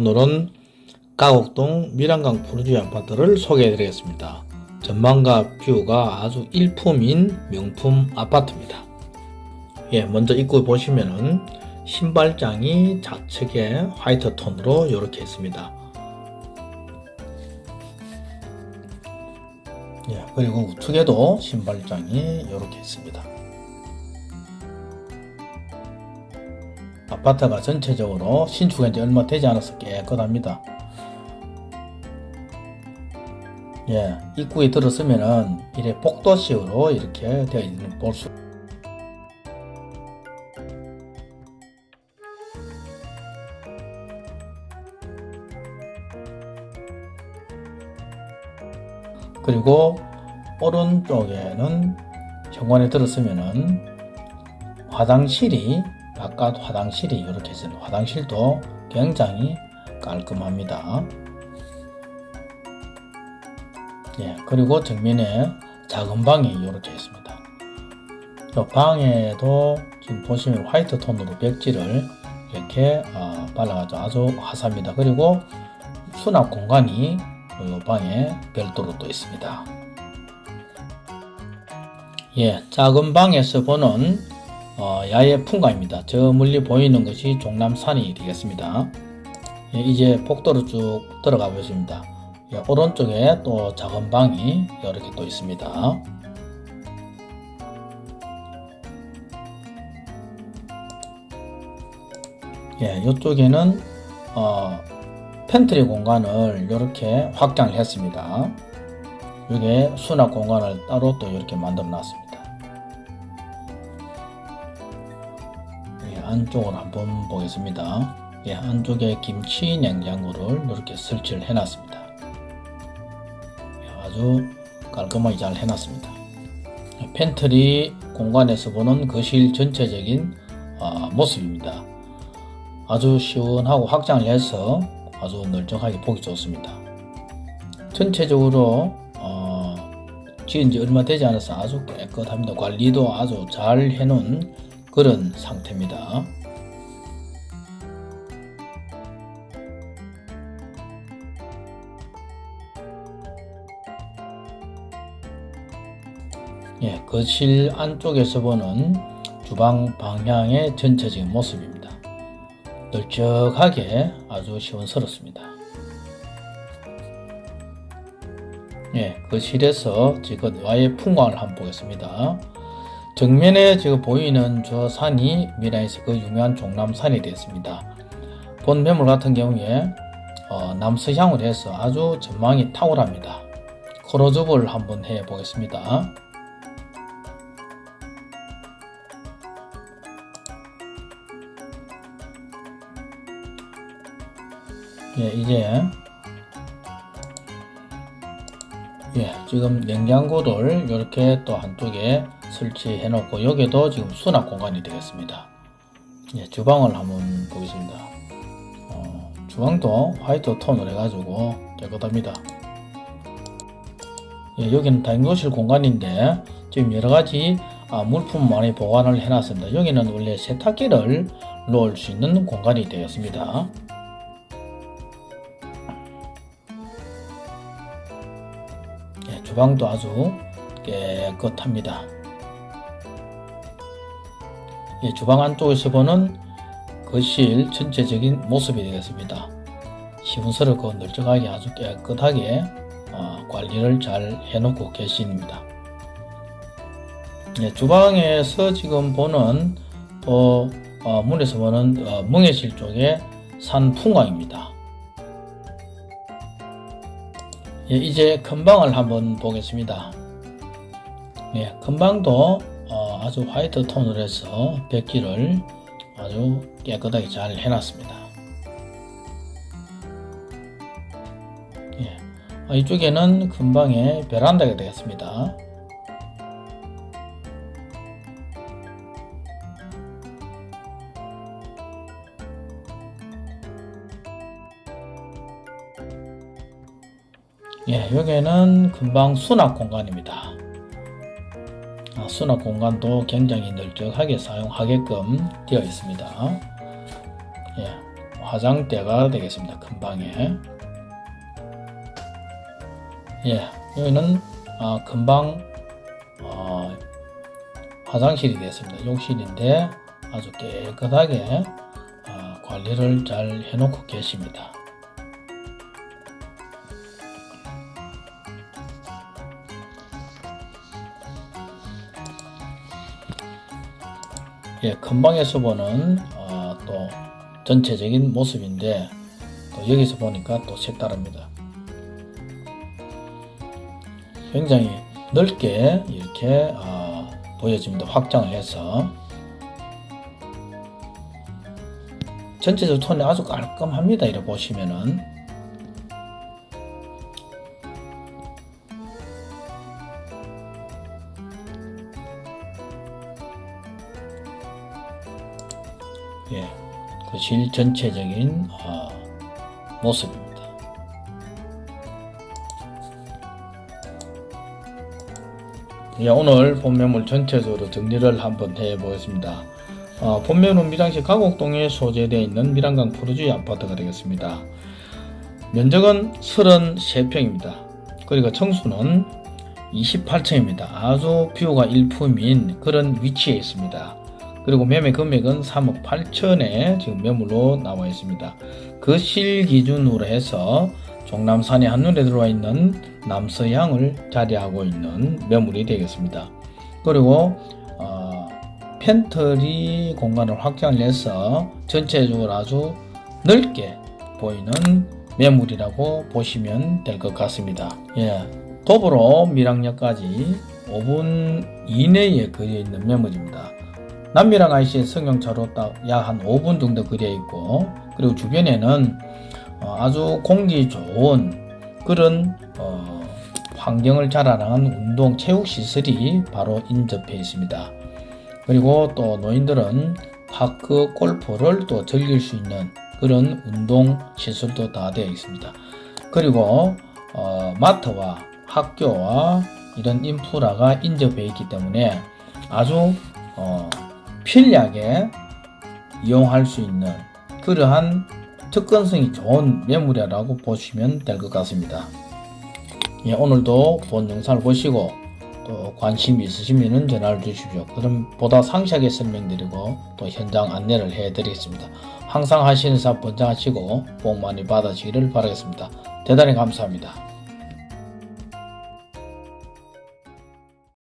오늘은 가곡동 미란강 푸르지 아파트를 소개해 드리겠습니다. 전망과 뷰가 아주 일품인 명품 아파트입니다. 예, 먼저 입구 보시면은 신발장이 좌측에 화이트 톤으로 이렇게 있습니다. 예, 그리고 우측에도 신발장이 이렇게 있습니다. 아파트가 전체적으로 신축한 지 얼마 되지 않아서 깨끗합니다. 예, 입구에 들어서면은 이래 복도식으로 이렇게 되어 있는 볼 수. 그리고 오른쪽에는 현관에 들어서면은 화장실이 바깥 화장실이 이렇게 있어요. 화장실도 굉장히 깔끔합니다. 예, 그리고 정면에 작은 방이 이렇게 있습니다. 이 방에도 지금 보시면 화이트 톤으로 벽지를 이렇게 어, 발라가지고 아주 화사합니다. 그리고 수납 공간이 이 방에 별도로 또 있습니다. 예, 작은 방에서 보는 어, 야외 풍광입니다. 저 멀리 보이는 것이 종남산이 되겠습니다. 예, 이제 복도로 쭉 들어가 보십니다. 예, 오른쪽에 또 작은 방이 이렇게 또 있습니다. 예, 이쪽에는 어, 팬트리 공간을 이렇게 확장을 했습니다. 이게 수납 공간을 따로 또 이렇게 만들어 놨습니다. 안쪽을 한번 보겠습니다. 예, 안쪽에 김치 냉장고를 이렇게 설치를 해놨습니다. 예, 아주 깔끔하게 잘 해놨습니다. 예, 팬트리 공간에서 보는 거실 전체적인 어, 모습입니다. 아주 시원하고 확장을 해서 아주 널찍하게 보기 좋습니다. 전체적으로 어, 지은 지 얼마 되지 않아서 아주 깨끗합니다. 관리도 아주 잘 해놓은 그런 상태입니다. 예, 거실 안쪽에서 보는 주방 방향의 전체적인 모습입니다. 널쩍하게 아주 시원스럽습니다. 예, 거실에서 지금 와의 풍광을 한번 보겠습니다. 정면에 지금 보이는 저 산이 미라에서 그 유명한 종남산이 되겠습니다. 본 매물 같은 경우에 어, 남서향으로 해서 아주 전망이 탁월합니다. 크로즈업을 한번 해 보겠습니다. 예, 이제 예, 지금 냉장고를 이렇게 또 한쪽에 설치해 놓고 여기도 지금 수납 공간이 되겠습니다. 예, 주방을 한번 보겠습니다. 어, 주방도 화이트 톤으로 해가지고 깨끗합니다. 예, 여기는 다용도실 공간인데 지금 여러 가지 아, 물품 많이 보관을 해놨습니다. 여기는 원래 세탁기를 놓을 수 있는 공간이 되었습니다. 예, 주방도 아주 깨끗합니다. 예, 주방 안쪽에서 보는 거실 전체적인 모습이 되겠습니다. 시원스럽고 널찍하게 아주 깨끗하게 어, 관리를 잘 해놓고 계십니다. 예, 주방에서 지금 보는 또 어, 문에서 보는 어, 멍해실 쪽에 산 풍광입니다. 예, 이제 큰 방을 한번 보겠습니다. 예, 큰 방도 어, 아주 화이트 톤으로 해서 벽지를 아주 깨끗하게 잘 해놨습니다. 예, 어, 이쪽에는 큰 방에 베란다가 되겠습니다. 예, 여기는 금방 수납 공간입니다. 아, 수납 공간도 굉장히 널찍하게 사용하게끔 되어 있습니다. 예, 화장대가 되겠습니다. 큰 방에. 예, 여기는 아, 금방 어, 화장실이 되었습니다. 욕실인데 아주 깨끗하게 아, 관리를 잘 해놓고 계십니다. 예, 금방에서 보는 어, 또 전체적인 모습인데 또 여기서 보니까 또 색다릅니다. 굉장히 넓게 이렇게 어, 보여집니다. 확장을 해서 전체적으로 톤이 아주 깔끔합니다. 이렇게 보시면은 예, 거실 전체적인 어, 모습입니다. 예, 오늘 본매물 전체적으로 정리를 한번 해보겠습니다. 어, 본매물은 밀양시 가곡동에 소재되어 있는 밀양강 푸르주의 아파트가 되겠습니다. 면적은 33평입니다. 그리고 청수는 28층입니다. 아주 뷰가 일품인 그런 위치에 있습니다. 그리고 매매 금액은 3억 8천에 지금 매물로 나와 있습니다. 그 실 기준으로 해서 종남산의 한눈에 들어와 있는 남서향을 자리하고 있는 매물이 되겠습니다. 그리고 어, 펜트리 공간을 확장을 해서 전체적으로 아주 넓게 보이는 매물이라고 보시면 될 것 같습니다. 예, 도보로 밀양역까지 5분 이내에 거리에 있는 매물입니다. 남미랑 IC의 승용차로 딱 약 한 5분 정도 거리에 있고 그리고 주변에는 어, 아주 공기 좋은 그런 어, 환경을 자라나는 운동 체육 시설이 바로 인접해 있습니다. 그리고 또 노인들은 파크 골프를 또 즐길 수 있는 그런 운동 시설도 다 되어 있습니다. 그리고 어, 마트와 학교와 이런 인프라가 인접해 있기 때문에 아주 어, 편리하게 이용할 수 있는 그러한 접근성이 좋은 매물이라고 보시면 될 것 같습니다. 예, 오늘도 본 영상을 보시고 또 관심 있으시면 전화를 주십시오. 그럼 보다 상세하게 설명드리고 또 현장 안내를 해드리겠습니다. 항상 하시는 사업 번창하시고 복 많이 받으시기를 바라겠습니다. 대단히 감사합니다.